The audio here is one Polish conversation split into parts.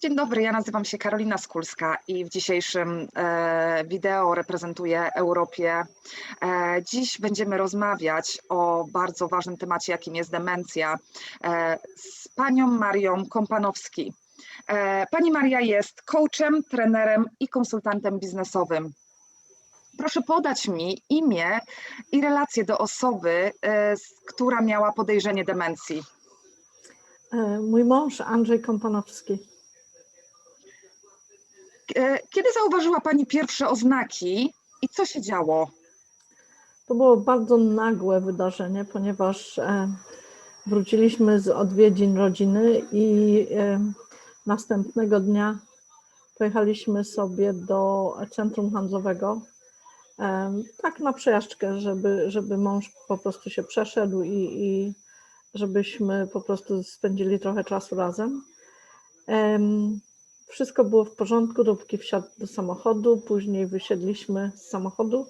Dzień dobry, ja nazywam się Karolina Skulska i w dzisiejszym e, wideo reprezentuję Europie. E, dziś będziemy rozmawiać o bardzo ważnym temacie, jakim jest demencja, e, z panią Marią Kompanowski. Pani Maria jest coachem, trenerem i konsultantem biznesowym. Proszę podać mi imię i relację do osoby, która miała podejrzenie demencji. Mój mąż Andrzej Kompanowski. E, Kiedy zauważyła Pani pierwsze oznaki i co się działo? To było bardzo nagłe wydarzenie, ponieważ e, wróciliśmy z odwiedzin rodziny i e, następnego dnia pojechaliśmy sobie do centrum handlowego. Tak na przejażdżkę, żeby, żeby mąż po prostu się przeszedł i, i żebyśmy po prostu spędzili trochę czasu razem. Em, Wszystko było w porządku, dopóki wsiadł do samochodu. Później wysiedliśmy z samochodu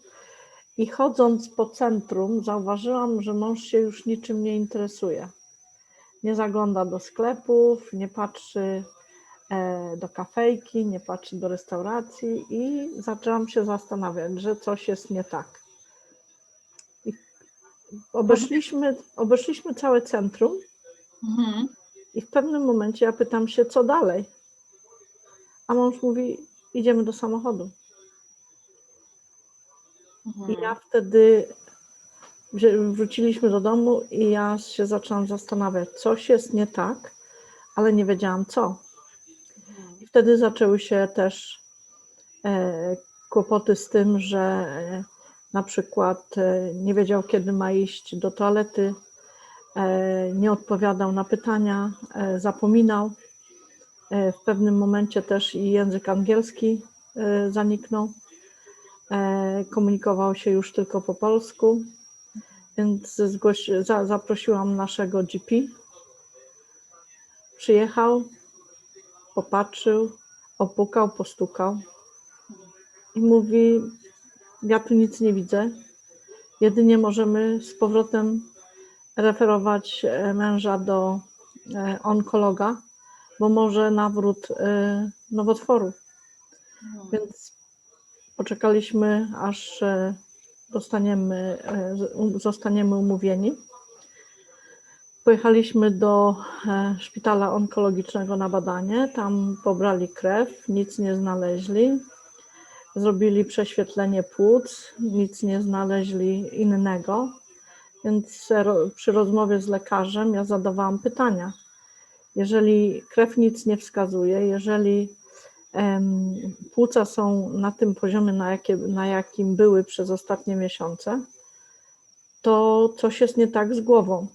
i chodząc po centrum, zauważyłam, że mąż się już niczym nie interesuje. Nie zagląda do sklepów, nie patrzy e, do kafejki, nie patrzy do restauracji i zaczęłam się zastanawiać, że coś jest nie tak. I obeszliśmy, obeszliśmy całe centrum i w pewnym momencie ja pytam się, co dalej? A mąż mówi, idziemy do samochodu. I ja wtedy wróciliśmy do domu i ja się zaczęłam zastanawiać, coś jest nie tak, ale nie wiedziałam co. I wtedy zaczęły się też e, kłopoty z tym, że e, na przykład e, nie wiedział, kiedy ma iść do toalety, e, nie odpowiadał na pytania, e, zapominał. E, w pewnym momencie też i język angielski e, zaniknął. E, komunikował się już tylko po polsku, więc za, zaprosiłam naszego GP. Przyjechał, popatrzył, opukał, postukał i mówi: Ja tu nic nie widzę. Jedynie możemy z powrotem referować męża do onkologa, bo może nawrót e, nowotworu. Więc poczekaliśmy, aż e, dostaniemy, e, zostaniemy umówieni. Pojechaliśmy do e, szpitala onkologicznego na badanie. Tam pobrali krew, nic nie znaleźli. Zrobili prześwietlenie płuc, nic nie znaleźli innego. Więc przy rozmowie z lekarzem ja zadawałam pytania. Jeżeli krew nic nie wskazuje, jeżeli płuca są na tym poziomie, na, jakie, na jakim były przez ostatnie miesiące, to coś jest nie tak z głową.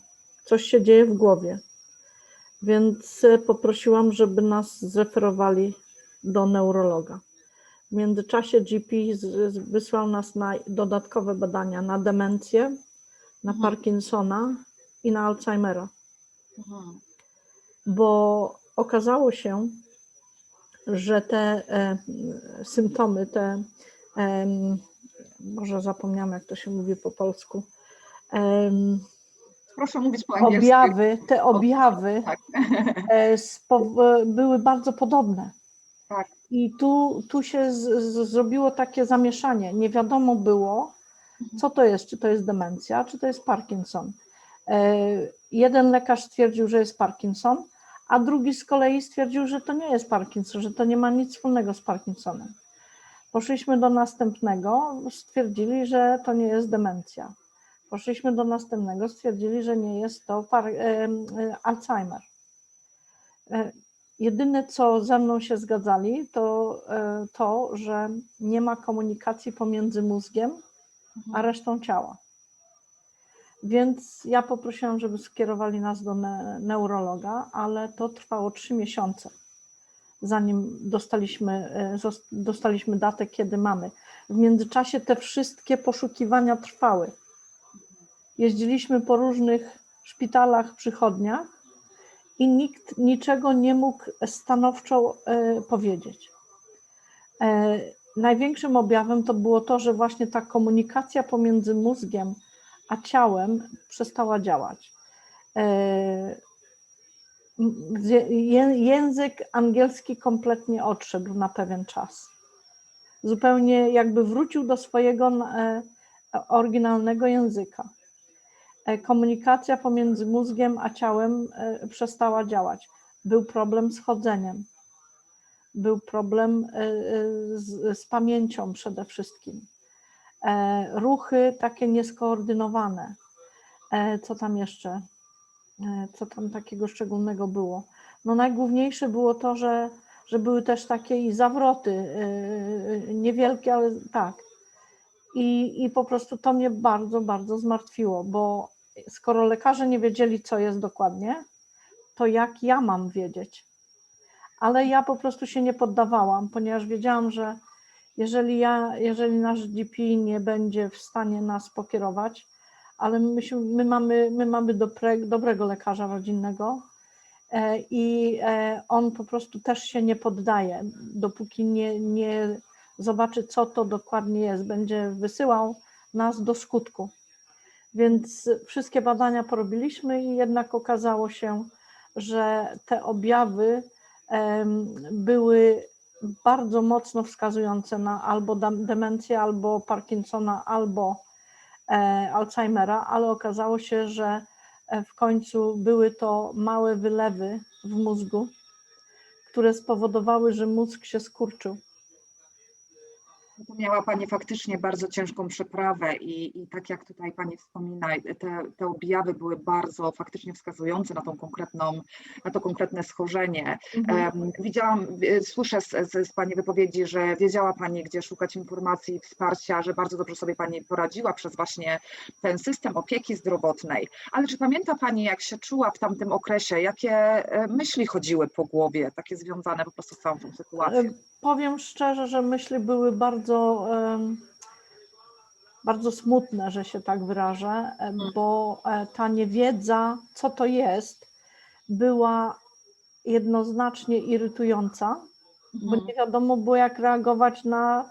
Coś się dzieje w głowie. Więc e, poprosiłam, żeby nas zreferowali do neurologa. W międzyczasie GP wysłał nas na dodatkowe badania na demencję, na Mhm. Parkinsona i na Alzheimera bo okazało się, że te e, symptomy, te, może zapomniałam, jak to się mówi po polsku, Proszę mówić po angielsku. objawy, te objawy Tak. e, e, były bardzo podobne. Tak. I tu, tu się z, z, zrobiło takie zamieszanie. Nie wiadomo było, co to jest, czy to jest demencja, czy to jest Parkinson. Jeden lekarz stwierdził, że jest Parkinson, a drugi z kolei stwierdził, że to nie jest Parkinson, że to nie ma nic wspólnego z Parkinsonem. Poszliśmy do następnego, stwierdzili, że to nie jest demencja. Poszliśmy do następnego, stwierdzili, że nie jest to e, e, Alzheimer. E, Jedyne, co ze mną się zgadzali, to to, że nie ma komunikacji pomiędzy mózgiem a resztą ciała. Więc ja poprosiłam, żeby skierowali nas do ne- neurologa, ale to trwało trzy miesiące, zanim dostaliśmy, e, dostaliśmy datę, kiedy mamy. W międzyczasie te wszystkie poszukiwania trwały. Jeździliśmy po różnych szpitalach, przychodniach i nikt niczego nie mógł stanowczo e, powiedzieć. E, Największym objawem to było to, że właśnie ta komunikacja pomiędzy mózgiem a ciałem przestała działać. E, język angielski kompletnie odszedł na pewien czas. Zupełnie jakby wrócił do swojego e, oryginalnego języka. E, Komunikacja pomiędzy mózgiem a ciałem przestała działać. Był problem z chodzeniem. Był problem z, z pamięcią przede wszystkim. E, Ruchy takie nieskoordynowane. E, Co tam jeszcze? E, Co tam takiego szczególnego było? No najgłówniejsze było to, że, że były też takie i zawroty, niewielkie, ale tak. I, I po prostu to mnie bardzo, bardzo zmartwiło, bo skoro lekarze nie wiedzieli, co jest dokładnie, to jak ja mam wiedzieć? Ale ja po prostu się nie poddawałam, ponieważ wiedziałam, że jeżeli ja, jeżeli nasz GP nie będzie w stanie nas pokierować, ale myśmy, my mamy, my mamy dobre, dobrego lekarza rodzinnego e, i e, on po prostu też się nie poddaje, dopóki nie, nie zobaczy, co to dokładnie jest, będzie wysyłał nas do skutku. Więc wszystkie badania porobiliśmy i jednak okazało się, że te objawy były bardzo mocno wskazujące na albo demencję, albo Parkinsona, albo e, Alzheimera, ale okazało się, że e, w końcu były to małe wylewy w mózgu, które spowodowały, że mózg się skurczył. To miała Pani faktycznie bardzo ciężką przeprawę i, i tak jak tutaj Pani wspomina, te, te objawy były bardzo faktycznie wskazujące na tą konkretną, na to konkretne schorzenie. Em, Widziałam, e, słyszę z, z, z Pani wypowiedzi, że wiedziała Pani, gdzie szukać informacji i wsparcia, że bardzo dobrze sobie Pani poradziła przez właśnie ten system opieki zdrowotnej. Ale czy pamięta Pani, jak się czuła w tamtym okresie, jakie e, myśli chodziły po głowie, takie związane po prostu z całą tą sytuacją? Powiem szczerze, że myśli były bardzo, bardzo smutne, że się tak wyrażę, e, bo e, ta niewiedza, co to jest, była jednoznacznie irytująca, bo Mhm. nie wiadomo było, jak reagować na,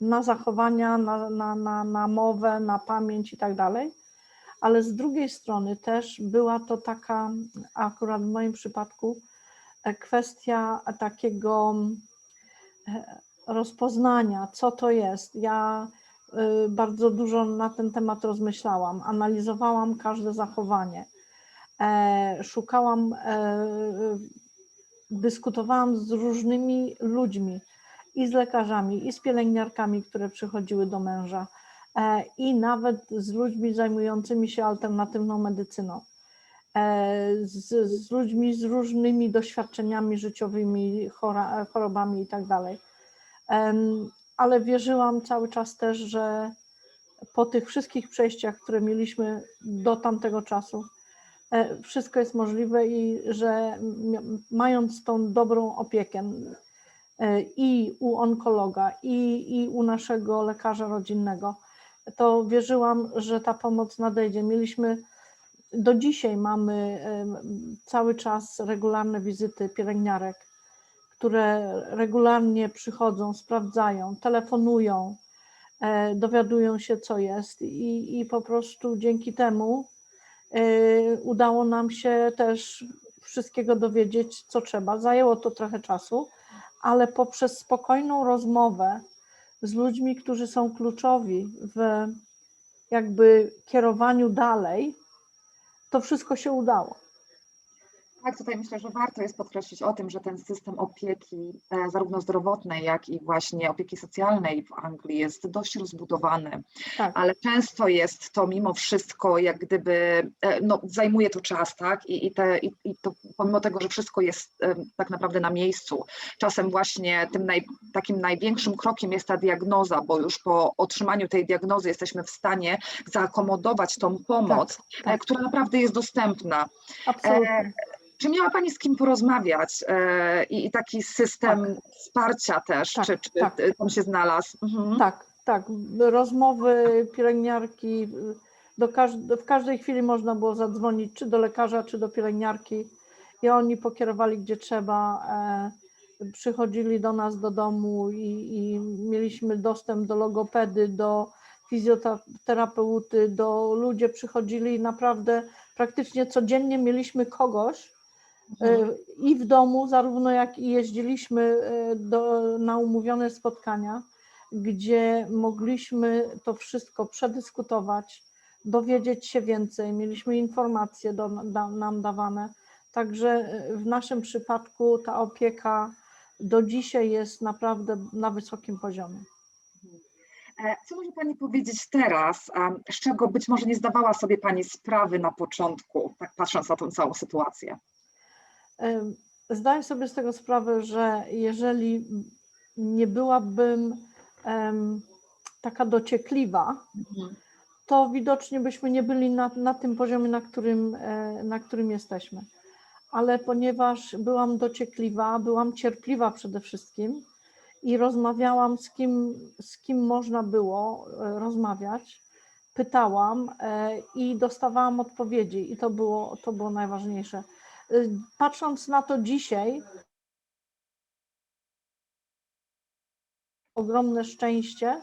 na zachowania, na, na, na, na mowę, na pamięć i tak dalej. Ale z drugiej strony też była to taka, akurat w moim przypadku, e, kwestia takiego rozpoznania, co to jest. Ja y, bardzo dużo na ten temat rozmyślałam, analizowałam każde zachowanie, e, szukałam, e, dyskutowałam z różnymi ludźmi, i z lekarzami, i z pielęgniarkami, które przychodziły do męża, e, i nawet z ludźmi zajmującymi się alternatywną medycyną. E, Z, z ludźmi z różnymi doświadczeniami życiowymi, chora, chorobami i tak Ale wierzyłam cały czas też, że po tych wszystkich przejściach, które mieliśmy do tamtego czasu, e, wszystko jest możliwe i że mając tą dobrą opiekę e, i u onkologa, i, i u naszego lekarza rodzinnego, to wierzyłam, że ta pomoc nadejdzie. Mieliśmy do dzisiaj mamy cały czas regularne wizyty pielęgniarek, które regularnie przychodzą, sprawdzają, telefonują, e, dowiadują się, co jest, i, i po prostu dzięki temu e, udało nam się też wszystkiego dowiedzieć, co trzeba. Zajęło to trochę czasu, ale poprzez spokojną rozmowę z ludźmi, którzy są kluczowi w jakby kierowaniu dalej, to wszystko się udało. Tak, tutaj myślę, że warto jest podkreślić o tym, że ten system opieki, e, zarówno zdrowotnej, jak i właśnie opieki socjalnej w Anglii jest dość rozbudowany, Tak. ale często jest to mimo wszystko, jak gdyby, e, no, zajmuje to czas, tak? I, i, te, i, i to pomimo tego, że wszystko jest e, tak naprawdę na miejscu, czasem właśnie tym naj, takim największym krokiem jest ta diagnoza, bo już po otrzymaniu tej diagnozy jesteśmy w stanie zaakomodować tą pomoc, e, tak. która naprawdę jest dostępna. Absolutnie. Czy miała Pani z kim porozmawiać e, i, i taki system wsparcia też, Tak, czy, czy tak. tam się znalazł? Mhm. Tak, tak. Rozmowy, pielęgniarki, do każd- w każdej chwili można było zadzwonić czy do lekarza, czy do pielęgniarki i oni pokierowali gdzie trzeba. E, przychodzili do nas do domu i, i mieliśmy dostęp do logopedy, do fizjoterapeuty, do ludzie przychodzili i naprawdę praktycznie codziennie mieliśmy kogoś, i w domu, zarówno jak i jeździliśmy e, do, na umówione spotkania, gdzie mogliśmy to wszystko przedyskutować, dowiedzieć się więcej, mieliśmy informacje do, da, nam dawane. Także e, w naszym przypadku ta opieka do dzisiaj jest naprawdę na wysokim poziomie. E, Co może Pani powiedzieć teraz, z czego być może nie zdawała sobie Pani sprawy na początku, tak patrząc na tą całą sytuację? Zdaję sobie z tego sprawę, że jeżeli nie byłabym taka dociekliwa, to widocznie byśmy nie byli na, na tym poziomie, na którym, e, na którym jesteśmy. Ale ponieważ byłam dociekliwa, byłam cierpliwa przede wszystkim i rozmawiałam z kim, z kim można było e, rozmawiać, pytałam e, i dostawałam odpowiedzi, i to było, to było najważniejsze. E, Patrząc na to dzisiaj, ogromne szczęście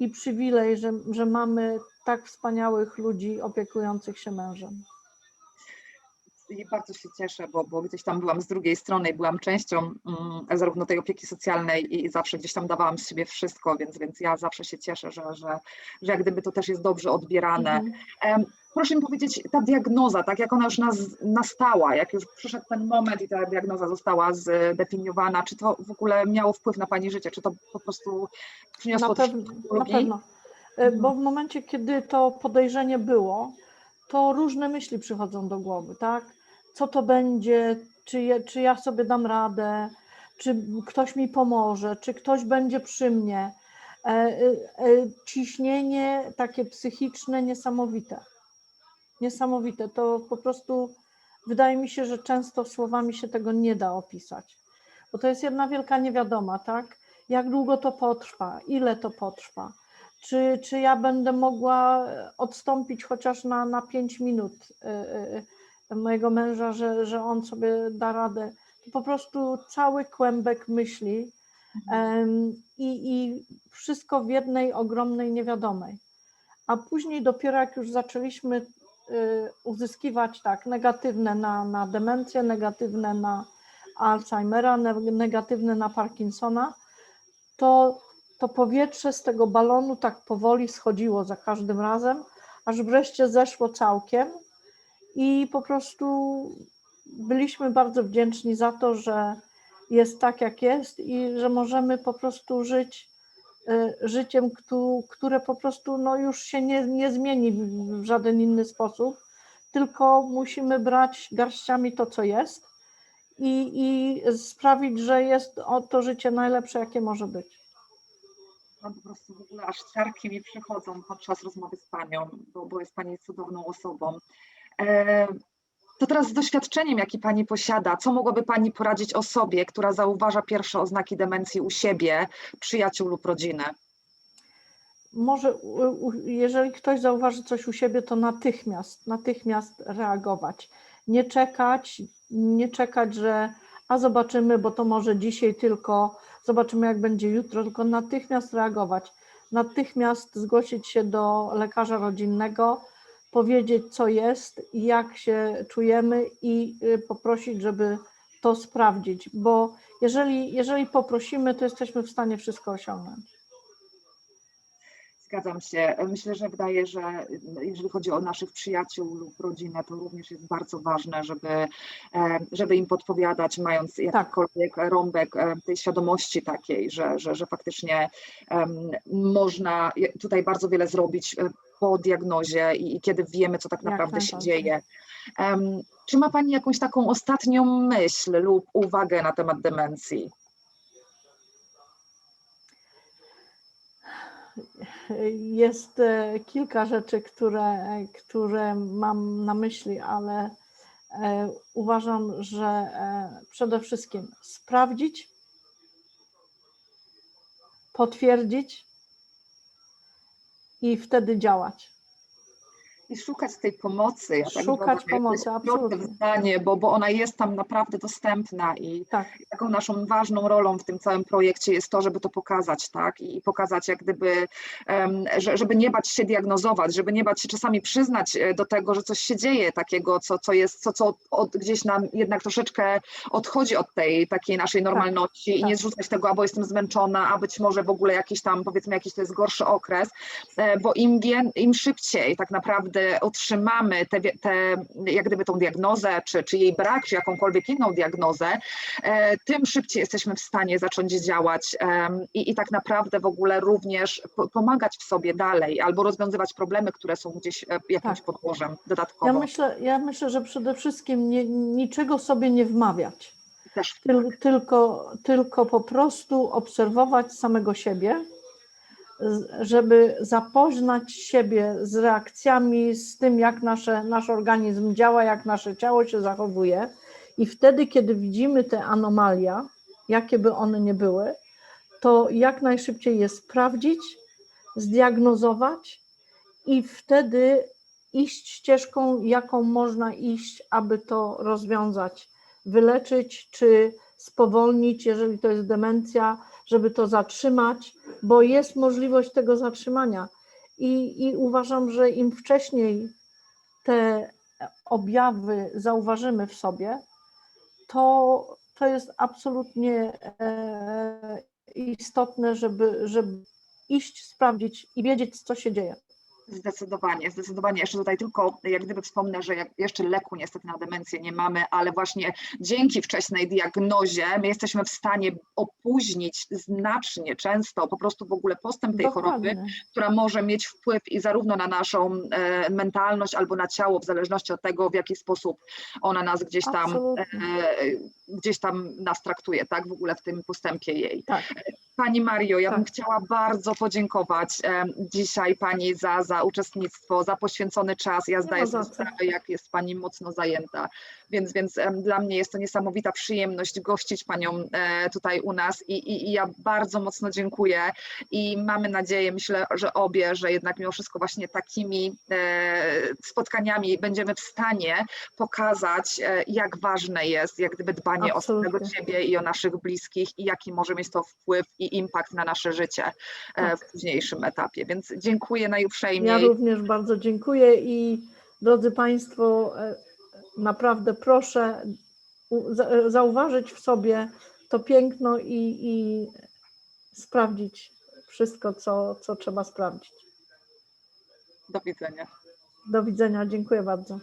i przywilej, że, że mamy tak wspaniałych ludzi opiekujących się mężem. I bardzo się cieszę, bo, bo gdzieś tam byłam z drugiej strony i byłam częścią mm, zarówno tej opieki socjalnej i zawsze gdzieś tam dawałam z siebie wszystko, więc, więc ja zawsze się cieszę, że, że, że jak gdyby to też jest dobrze odbierane. Mhm. Proszę mi powiedzieć, ta diagnoza, tak jak ona już nas, nastała, jak już przyszedł ten moment i ta diagnoza została zdefiniowana, czy to w ogóle miało wpływ na Pani życie, czy to po prostu przyniosło Na, pew- na pewno. E, Bo w momencie, kiedy to podejrzenie było, to różne myśli przychodzą do głowy, tak? Co to będzie, czy, je, czy ja sobie dam radę, czy ktoś mi pomoże, czy ktoś będzie przy mnie. E, e, e, Ciśnienie takie psychiczne niesamowite. Niesamowite. To po prostu wydaje mi się, że często słowami się tego nie da opisać. Bo to jest jedna wielka niewiadoma, tak? Jak długo to potrwa, ile to potrwa, czy, czy ja będę mogła odstąpić chociaż na, na 5 minut y, y, y, mojego męża, że, że on sobie da radę. To po prostu cały kłębek myśli i, i wszystko w jednej ogromnej niewiadomej. A później dopiero jak już zaczęliśmy uzyskiwać tak negatywne na, na demencję, negatywne na Alzheimera, ne- negatywne na Parkinsona, to to powietrze z tego balonu tak powoli schodziło za każdym razem, aż wreszcie zeszło całkiem i po prostu byliśmy bardzo wdzięczni za to, że jest tak, jak jest i że możemy po prostu żyć y, życiem, któ- które po prostu no, już się nie, nie zmieni w- w żaden inny sposób, tylko musimy brać garściami to, co jest i, i sprawić, że jest o to życie najlepsze, jakie może być. No po prostu w ogóle aż ciarki mi przychodzą podczas rozmowy z Panią, bo, bo jest Pani cudowną osobą. E, to teraz z doświadczeniem, jaki Pani posiada, co mogłaby Pani poradzić osobie, która zauważa pierwsze oznaki demencji u siebie, przyjaciół lub rodziny? Może, jeżeli ktoś zauważy coś u siebie, to natychmiast, natychmiast reagować. Nie czekać, nie czekać, że a zobaczymy, bo to może dzisiaj tylko, zobaczymy jak będzie jutro, tylko natychmiast reagować. Natychmiast zgłosić się do lekarza rodzinnego, powiedzieć co jest, jak się czujemy i y, poprosić, żeby to sprawdzić, bo jeżeli, jeżeli poprosimy, to jesteśmy w stanie wszystko osiągnąć. Zgadzam się. Myślę, że wydaje, że jeżeli chodzi o naszych przyjaciół lub rodzinę, to również jest bardzo ważne, żeby, e, żeby im podpowiadać, mając jakikolwiek rąbek e, tej świadomości takiej, że, że, że faktycznie em, można tutaj bardzo wiele zrobić e, po diagnozie i, i kiedy wiemy, co tak naprawdę się dzieje. Em, Czy ma Pani jakąś taką ostatnią myśl lub uwagę na temat demencji? Jest e, kilka rzeczy, które, które mam na myśli, ale e, uważam, że e, przede wszystkim sprawdzić, potwierdzić i wtedy działać. I szukać tej pomocy. Ja tak Szukać pomocy, absolutnie. zdanie, bo, bo ona jest tam naprawdę dostępna i Tak, taką naszą ważną rolą w tym całym projekcie jest to, żeby to pokazać, tak? I pokazać jak gdyby, em, że, żeby nie bać się diagnozować, żeby nie bać się czasami przyznać e, do tego, że coś się dzieje takiego, co, co jest, co, co od, gdzieś nam jednak troszeczkę odchodzi od tej takiej naszej normalności i nie tak. zrzucać tego, albo jestem zmęczona, a być może w ogóle jakiś tam, powiedzmy, jakiś to jest gorszy okres, e, bo im, wie, im szybciej tak naprawdę otrzymamy te, te, jak gdyby tą diagnozę, czy, czy jej brak, czy jakąkolwiek inną diagnozę, e, tym szybciej jesteśmy w stanie zacząć działać i, i tak naprawdę w ogóle również po- pomagać w sobie dalej albo rozwiązywać problemy, które są gdzieś e, jakimś Tak. podłożem ja dodatkowo. myślę, ja myślę, że przede wszystkim nie, niczego sobie nie wmawiać. Też Tyl, tylko, tylko po prostu obserwować samego siebie, żeby zapoznać siebie z reakcjami, z tym, jak nasze, nasz organizm działa, jak nasze ciało się zachowuje. I wtedy, kiedy widzimy te anomalia, jakie by one nie były, to jak najszybciej je sprawdzić, zdiagnozować i wtedy iść ścieżką, jaką można iść, aby to rozwiązać wyleczyć czy spowolnić, jeżeli to jest demencja, żeby to zatrzymać, bo jest możliwość tego zatrzymania. I, i uważam, że im wcześniej te objawy zauważymy w sobie, to, to jest absolutnie e, istotne, żeby, żeby iść, sprawdzić i wiedzieć, co się dzieje. Zdecydowanie, zdecydowanie. Jeszcze tutaj tylko jak gdyby wspomnę, że jeszcze leku niestety na demencję nie mamy, ale właśnie dzięki wczesnej diagnozie my jesteśmy w stanie opóźnić znacznie, często po prostu w ogóle postęp tej choroby, Dokładnie. która może mieć wpływ i zarówno na naszą e, mentalność albo na ciało, w zależności od tego, w jaki sposób ona nas gdzieś tam, e, gdzieś tam nas traktuje, tak, w ogóle w tym postępie jej. Tak. Pani Mario, ja bym Tak. chciała bardzo podziękować dzisiaj Pani za, za uczestnictwo, za poświęcony czas. Ja zdaję sobie sprawę, jak jest Pani mocno zajęta, więc, więc dla mnie jest to niesamowita przyjemność gościć Panią e, tutaj u nas i, i, i ja bardzo mocno dziękuję i mamy nadzieję, myślę, że obie, że jednak mimo wszystko właśnie takimi e, spotkaniami będziemy w stanie pokazać, e, jak ważne jest jak gdyby dbanie o samego Absolutnie. siebie i o naszych bliskich i jaki może mieć to wpływ i impact na nasze życie e, Tak. w późniejszym etapie. Więc dziękuję najuprzejmiej. Ja również bardzo dziękuję i drodzy Państwo, naprawdę proszę zauważyć w sobie to piękno i, i sprawdzić wszystko, co, co trzeba sprawdzić. Do widzenia. Do widzenia, dziękuję bardzo.